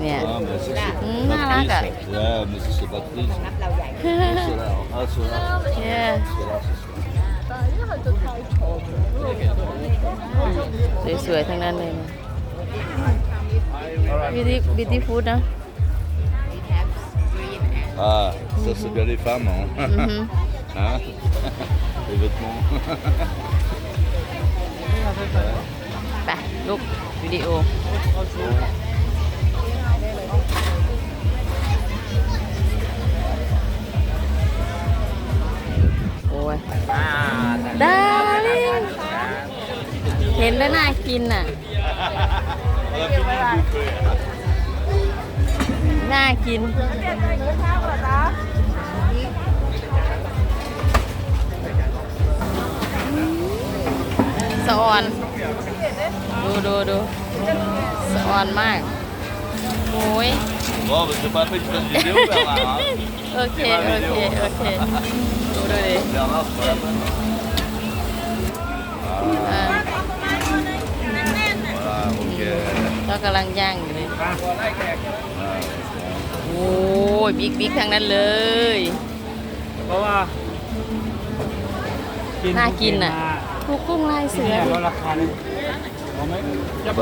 เนี่ย Ah, mais ça, c'est Mm, pas voilà, triste. quoi. Ouais, mais ça, c'est pas triste. นับเราใหญ่ C'est là. Ah, c'est là. เนี่ย C'est là, c'est ça. สวยๆทั้งนั้นเลยนะบิวตี้บิวตี้ฟู้ดนะ Ah, ça, c'est bien les femmes, hein. Mhm. Hein Les vêtements. ไปลูกวิดีโอ โ ห็นแล้วน่ากินน่ะ น่ากิน สะออน ดูดูดูสะออนมากโอ้ย Bon, mais c'est pas la peine que je fasse une vidéo, Bernard. Hein. โอเค โอเค โอเค ดูดูดิ Bernard, c'est pas la peine. เรากำลังย่างอยู่เลยโอ้ยบิ๊กบิ๊กทั้งนั้นเลย เพราะว่าน่ากินน่ะทุกกุ้งลายเสืเสืออลดราคาเลยเอาไหมจะไป